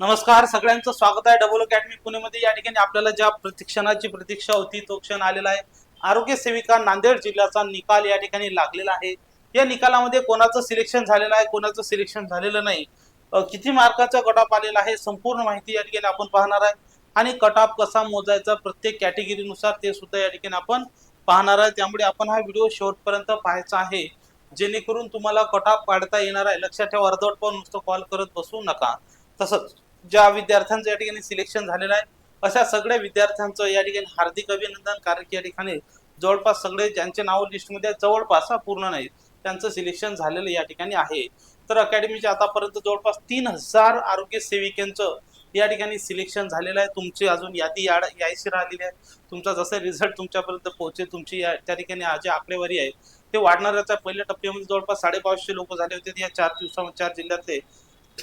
नमस्कार सगळ्यांचं स्वागत आहे. डबल अकॅडमी पुणेमध्ये. या ठिकाणी आपल्याला ज्या प्रशिक्षणाची प्रतीक्षा होती तो क्षण आलेला आहे. आरोग्य सेविका नांदेड जिल्ह्याचा निकाल या ठिकाणी लागलेला आहे. या निकालामध्ये कोणाचं सिलेक्शन झालेलं आहे कोणाचं सिलेक्शन झालेलं नाही? किती मार्काचा कट ऑफ आलेला आहे? संपूर्ण माहिती या ठिकाणी आपण पाहणार आहे. आणि कट ऑफ कसा मोजायचा प्रत्येक कॅटेगरीनुसार ते सुद्धा या ठिकाणी आपण पाहणार आहे. त्यामुळे आपण हा व्हिडिओ शेवटपर्यंत पाहायचा आहे. जेणेकरून तुम्हाला कट ऑफ काढता येणार आहे. लक्षात ठेवा अर्धवट पण नुसतं कॉल करत बसू नका. तसंच ज्या विद्यार्थ्यांचं या ठिकाणी सिलेक्शन झालेलं आहे अशा सगळ्या विद्यार्थ्यांचं या ठिकाणी हार्दिक अभिनंदन कारण की या ठिकाणी जवळपास सगळे ज्यांचे नाव लिस्टमध्ये जवळपास पूर्ण नाही. त्यांचं सिलेक्शन झालेलं या ठिकाणी आहे. तर अकॅडमीच्या आतापर्यंत जवळपास तीन हजार आरोग्य सेविकांचं या ठिकाणी सिलेक्शन झालेलं आहे. तुमची अजून यादी याड यायची राहिलेली आहे. तुमचा जसं रिझल्ट तुमच्यापर्यंत पोहोचेल तुमची या त्या ठिकाणी आज जी आकडेवारी आहे ते वाढणाऱ्याच्या पहिल्या टप्प्यामध्ये जवळपास साडेपाचशे लोक झाले होते. या चार दिवसामध्ये चार जिल्ह्यातले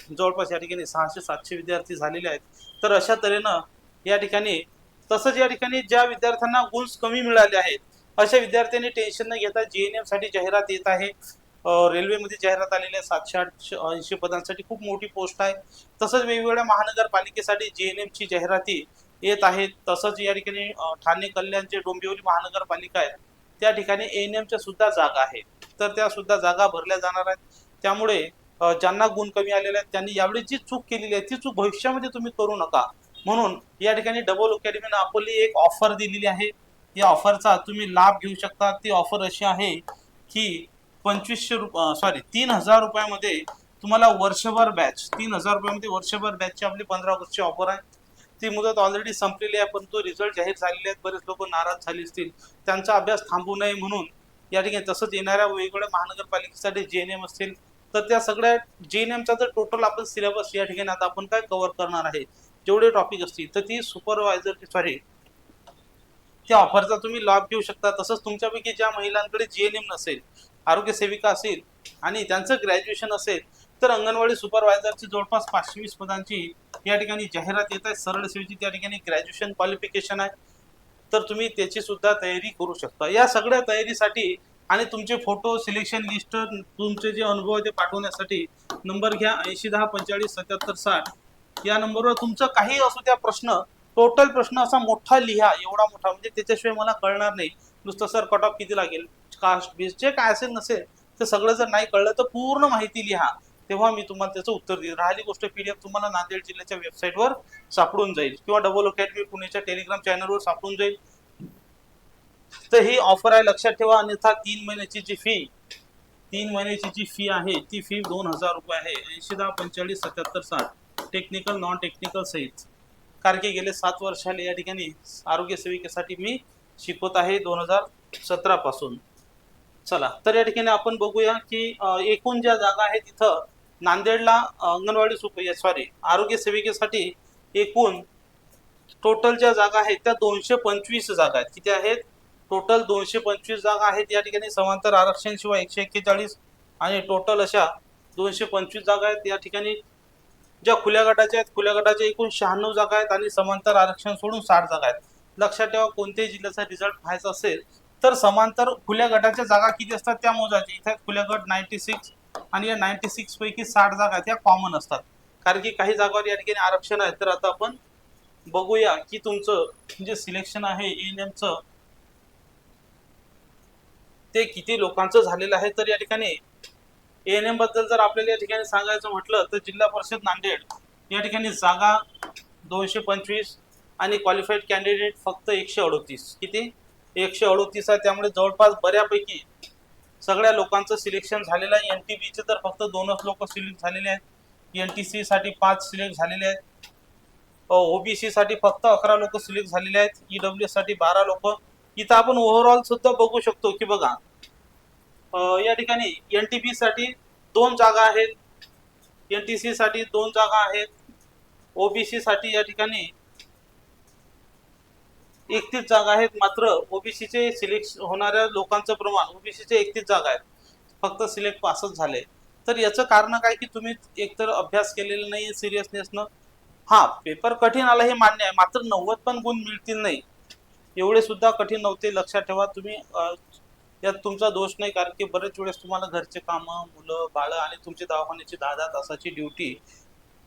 जवळपास या ठिकाणी सहाशे सातशे विद्यार्थी झालेले आहेत. तर अशा तऱ्हेनं या ठिकाणी तसंच या ठिकाणी ज्या विद्यार्थ्यांना गुल्स कमी मिळाले आहेत अशा विद्यार्थ्यांनी टेन्शन न घेता जीएनएमसाठी जाहिरात येत आहे. रेल्वेमध्ये जाहिरात आलेली आहे सातशे आठशे ऐंशी पदांसाठी खूप मोठी पोस्ट आहे. तसंच वेगवेगळ्या महानगरपालिकेसाठी जे एन ची जाहिराती येत आहेत. तसंच या ठिकाणी ठाणे कल्याणचे डोंबिवली महानगरपालिका आहेत. त्या ठिकाणी एन च्या सुद्धा जागा आहेत. तर त्या सुद्धा जागा भरल्या जाणार आहेत. त्यामुळे ज्यांना गुण कमी आलेले आहेत त्यांनी यावेळी जी चूक केलेली आहे ती चूक भविष्यामध्ये तुम्ही करू नका. म्हणून या ठिकाणी डबल अकॅडमीनं आपली एक ऑफर दिलेली आहे. या ऑफरचा तुम्ही लाभ घेऊ शकता. ती ऑफर अशी आहे की पंचवीसशे रुप सॉरी तीन हजार रुपयामध्ये तुम्हाला वर्षभर बॅच तीन हजार रुपयामध्ये वर्षभर बॅचची आपली पंधरा ऑगस्टची ऑफर आहे. ती मुदत ऑलरेडी संपलेली आहे परंतु रिझल्ट जाहीर झालेले आहेत. बरेच लोक नाराज झाले असतील. त्यांचा अभ्यास थांबू नये म्हणून या ठिकाणी तसंच येणाऱ्या वेगवेगळ्या महानगरपालिकेसाठी जे एन एम असतील तर त्या सगळ्या जे एन एमचा जर टोटल आपण सिलेबस या ठिकाणी आता आपण काय कव्हर करणार आहे जेवढे टॉपिक असतील तर ती सुपरवायझर सॉरी त्या ऑफरचा तुम्ही लाभ घेऊ शकता. तसंच तुमच्यापैकी ज्या महिलांकडे जी एन एम नसेल आरोग्य सेविका असेल आणि त्यांचं ग्रॅज्युएशन असेल तर अंगणवाडी सुपरवायझरची जवळपास पाचशे वीस पदांची या ठिकाणी जाहिरात येत आहे. सरळ सेवेची त्या ठिकाणी ग्रॅज्युएशन क्वालिफिकेशन आहे. तर तुम्ही त्याची सुद्धा तयारी करू शकता. या सगळ्या तयारीसाठी आणि तुमचे फोटो सिलेक्शन लिस्ट तुमचे जे अनुभव आहे ते पाठवण्यासाठी नंबर घ्या ऐंशी दहा पंचेचाळीस सत्याहत्तर साठ. या नंबरवर तुमचं काही असू त्या प्रश्न टोटल प्रश्न असा मोठा लिहा एवढा मोठा. म्हणजे त्याच्याशिवाय मला कळणार नाही. नुसतं सर कट ऑफ किती लागेल? कास्ट बेस जे काय असेल नसेल ते सगळं जर नाही कळलं तर पूर्ण माहिती लिहा. तेव्हा मी तुम्हाला त्याचं उत्तर देईल राहिली गोष्ट पीडीएफ तुम्हाला नांदेड जिल्ह्याच्या वेबसाईटवर सापडून जाईल. किंवा डबल अकॅडमी पुणेच्या टेलिग्राम चॅनलवर सापडून जाईल. तर ही ऑफर आहे लक्षात ठेवा. अन्यथा तीन महिन्याची जी फी तीन महिन्याची जी फी आहे ती फी दोन हजार रुपये आहे. ऐंशी दहा पंचेचाळीस सत्याहत्तर साठ. टेक्निकल नॉन टेक्निकल सहित कारण की गेले सात वर्षाले या ठिकाणी आरोग्य सेविकेसाठी मी शिकवत आहे दोन हजार सतरा पासून चला तर या ठिकाणी आपण बघूया की एकूण ज्या जागा आहेत तिथं नांदेडला अंगणवाडी सुप सॉरी आरोग्य सेविकेसाठी एकूण टोटल ज्या जागा आहेत त्या दोनशे पंचवीस जागा आहेत. किती आहेत? टोटल दोनशे पंचवीस जागा आहेत या ठिकाणी. समांतर आरक्षण शिवाय एकशे एक्केचाळीस आणि टोटल अशा दोनशे पंचवीस जागा आहेत या ठिकाणी. ज्या खुल्या गटाच्या आहेत खुल्या गटाच्या एकूण शहाण्णव जागा आहेत आणि समांतर आरक्षण सोडून साठ जागा आहेत. लक्षात ठेवा कोणत्याही जिल्ह्याचा रिझल्ट व्हायचा असेल तर समांतर खुल्या गटाच्या जागा किती असतात त्या मोजायच्या. इथे खुल्या गट नाईन्टी सिक्स आणि या नाईन्टी सिक्स पैकी साठ जागा आहेत त्या कॉमन असतात. कारण की काही जागावर या ठिकाणी आरक्षण आहे तर आता आपण बघूया की तुमचं जे सिलेक्शन आहे एन एमचं ते किती लोकांचं झालेलं आहे तर या ठिकाणी एन एमबद्दल जर आपल्याला या ठिकाणी सांगायचं म्हटलं तर जिल्हा परिषद नांदेड या ठिकाणी जागा दोनशे पंचवीस आणि क्वालिफाईड कॅन्डिडेट फक्त एकशे अडोतीस. किती? एकशे अडोतीस आहे. त्यामुळे जवळपास बऱ्यापैकी सगळ्या लोकांचं सिलेक्शन झालेलं आहे. एन टी बीचे तर फक्त दोनच लोक सिलेक्ट झालेले आहेत. एन टी सी साठी पाच सिलेक्ट झालेले आहेत. ओबीसी साठी फक्त अकरा लोक सिलेक्ट झालेले आहेत. ईडब्ल्यू साठी बारा लोक. इथं आपण ओव्हरऑल सुद्धा बघू शकतो की बघा या ठिकाणी एन टी पी साठी दोन जागा आहेत. एन टी सी साठी दोन जागा आहेत. ओबीसी साठी या ठिकाणी एकतीस जागा आहेत. मात्र ओबीसीचे सिलेक्ट होणाऱ्या लोकांचं प्रमाण ओबीसीचे एकतीस जागा आहेत. फक्त सिलेक्ट पासच झाले. तर याचं कारण काय की तुम्ही एकतर अभ्यास केलेला नाही सिरियसनेसनं हा पेपर कठीण आला हे मान्य आहे. मात्र नव्वद पण गुण मिळतील नाही. एवढे सुद्धा कठीण नव्हते. लक्षात ठेवा तुम्ही यात तुमचा दोष नाही कारण की बरेच वेळेस तुम्हाला घरचे कामं मुलं बाळं आणि तुमची दवाखान्याची दहा दहा तासाची ड्युटी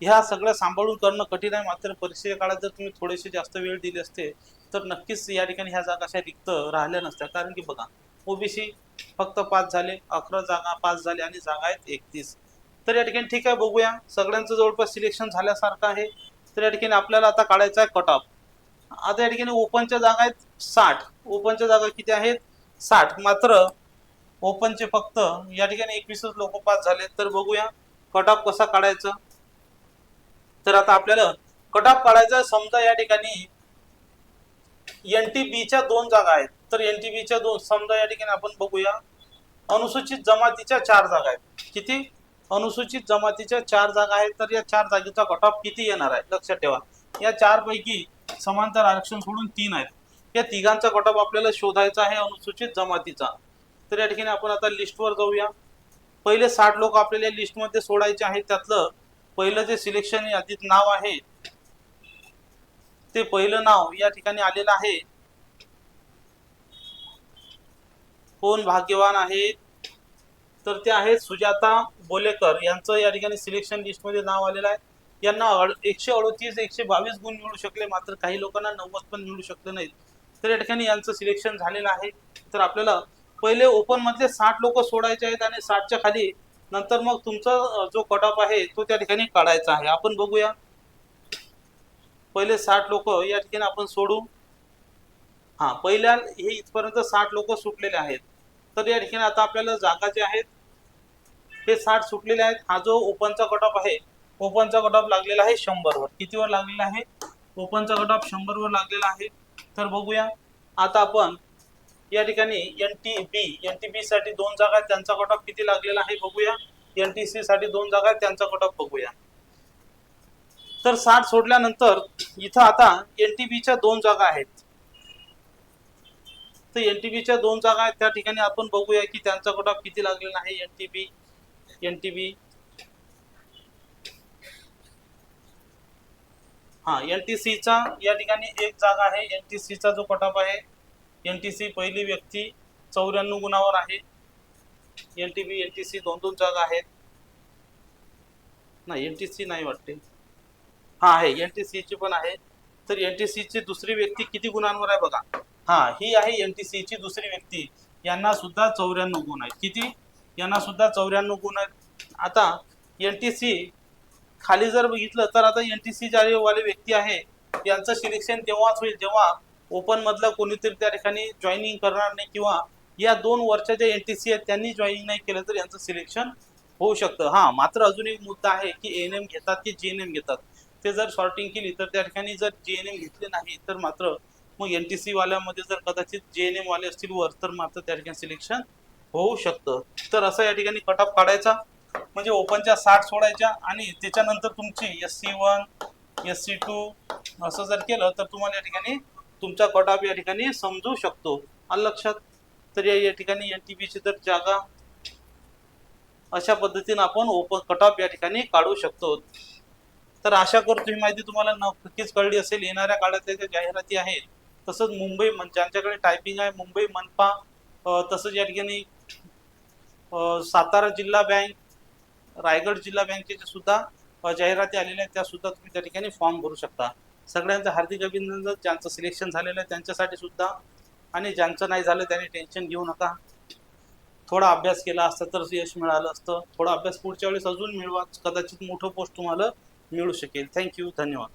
ह्या सगळ्या सांभाळून करणं कठीण आहे. मात्र परीक्षेच्या काळात जर तुम्ही थोडेसे जास्त वेळ दिले असते तर नक्कीच या ठिकाणी ह्या जागा अशा रिक्त राहिल्या नसत्या. कारण की बघा ओबीसी फक्त पाच झाले अकरा जागा पाच झाले आणि जागा आहेत एकतीस. तर या ठिकाणी ठीक आहे बघूया. सगळ्यांचं जवळपास सिलेक्शन झाल्यासारखं आहे. तर या ठिकाणी आपल्याला आता काढायचा आहे कट ऑफ आता या ठिकाणी ओपनच्या जागा आहेत साठ. ओपनच्या जागा किती आहेत? साठ मात्र ओपनचे फक्त. या ठिकाणी एकवीसच लोक पास झाले तर बघूया कट ऑफ कसा काढायचा. तर आता आपल्याला कट ऑफ काढायचा समजा या ठिकाणी एन टी बीच्या दोन जागा आहेत. तर एन टी बीच्या दोन समजा या ठिकाणी आपण बघूया. अनुसूचित जमातीच्या चार जागा आहेत. किती? अनुसूचित जमातीच्या चार जागा आहेत. तर या चार जागेचा कट ऑफ किती येणार आहे? लक्षात ठेवा. या चार पैकी समांतर आरक्षण सोडून तीन आहेत. या तिघांचा कट आपल्याला शोधायचा आहे अनुसूचित जमातीचा. तर या ठिकाणी आपण आता लिस्टवर जाऊया. पहिले साठ लोक आपल्याला या लिस्टमध्ये सोडायचे आहेत. त्यातलं पहिलं जे सिलेक्शन यादीत नाव आहे ते पहिलं नाव या ठिकाणी आलेलं आहे. कोण भाग्यवान आहेत तर ते आहेत सुजाता बोलेकर. यांचं या ठिकाणी सिलेक्शन लिस्टमध्ये नाव आलेलं आहे. यांना एकशे अडोतीस एकशे बावीस गुण मिळू शकले. मात्र काही लोकांना नव्वद पण मिळू शकले नाहीत. तर या ठिकाणी यांचं सिलेक्शन झालेलं आहे. तर आपल्याला पहिले ओपन मधले साठ लोक सोडायचे आहेत आणि साठच्या खाली नंतर मग तुमचा जो कट ऑफ आहे तो त्या ठिकाणी काढायचा आहे. आपण बघूया. पहिले साठ लोक या ठिकाणी आपण सोडू. हा पहिल्या हे इथपर्यंत साठ लोक सुटलेले आहेत. तर या ठिकाणी आता आपल्याला जागा जे आहेत हे साठ सुटलेले आहेत. हा जो ओपनचा कट ऑफ आहे ओपनचा कट ऑफ लागलेला आहे शंभरवर. कितीवर लागलेला आहे? ओपनचा कट ऑफ शंभरवर लागलेला आहे. तर बघूया. आता आपण या ठिकाणी N T B N T B साठी दोन जागा आहेत. त्यांचा कट ऑफ किती लागलेला आहे बघूया. एन टी सी साठी दोन जागा त्यांचा कट ऑफ बघूया. तर साठ सोडल्यानंतर इथं आता एन टी बीच्या दोन जागा आहेत. तर एन टी बीच्या दोन जागा आहेत. त्या ठिकाणी आपण बघूया की त्यांचा कट ऑफ किती लागलेला आहे N T B N T B हा एन टी सीचा या ठिकाणी एक जागा आहे एन टी सीचा जो कटाप आहे एन टी सी पहिली व्यक्ती चौऱ्याण्णव गुणावर आहे N T B N T C दोन दोन जागा आहेत नाही एन टी सी नाही वाटते हा आहे एन टी सीची पण आहे तर एन टी सीची दुसरी व्यक्ती किती गुणांवर आहे बघा हा ही आहे एन टी सीची दुसरी व्यक्ती यांना सुद्धा चौऱ्याण्णव गुण आहेत किती यांना सुद्धा चौऱ्याण्णव गुण आहेत आता एन टी सी खाली जर बघितलं तर आता एन टी सी वाले व्यक्ती आहे यांचं सिलेक्शन तेव्हाच होईल जेव्हा ओपन मधला कोणीतरी त्या ठिकाणी जॉईनिंग करणार नाही किंवा या दोन वर्षाच्या ज्या एन टी सी आहेत त्यांनी जॉईनिंग नाही केलं तर यांचं सिलेक्शन होऊ शकतं. हा मात्र अजून एक मुद्दा आहे की एन एम घेतात की जे एन एम घेतात? ते जर शॉर्टिंग केली तर त्या ठिकाणी जर जे एन एम घेतले नाही तर मात्र मग एन टी सी वाल्यामध्ये जर कदाचित जे एन एम वाले असतील वर तर मात्र त्या ठिकाणी सिलेक्शन होऊ शकतं. तर असं या ठिकाणी कट ऑफ काढायचा? म्हणजे ओपनच्या साठ सोडायच्या आणि त्याच्यानंतर तुमची S C one S C two असं जर केलं तर तुम्हाला या ठिकाणी तुमचा कट ऑफ या ठिकाणी समजू शकतो. आलं लक्षात? तर या ठिकाणी एन टी बीची तर जागा अशा पद्धतीने आपण ओपन कट ऑफ या ठिकाणी काढू शकतो. तर आशा करतो ही माहिती तुम्हाला नक्कीच कळली असेल. येणाऱ्या काळात ज्या जाहिराती आहेत तसंच मुंबई मन- ज्यांच्याकडे टायपिंग आहे मुंबई मनपा तसंच या ठिकाणी सातारा जिल्हा बँक रायगड जिल्हा बँकेच्या सुद्धा जाहिराती आलेल्या आहेत त्या सुद्धा तुम्ही त्या ठिकाणी फॉर्म भरू शकता. सगळ्यांचं हार्दिक अभिनंदन ज्यांचं सिलेक्शन झालेलं आहे त्यांच्यासाठी सुद्धा. आणि ज्यांचं नाही झालं त्यांनी टेन्शन घेऊ नका. थोडा अभ्यास केला असता तर यश मिळालं असतं. थोडा अभ्यास पुढच्या वेळेस अजून मिळवा. कदाचित मोठं पोस्ट तुम्हाला मिळू शकेल. थँक्यू धन्यवाद.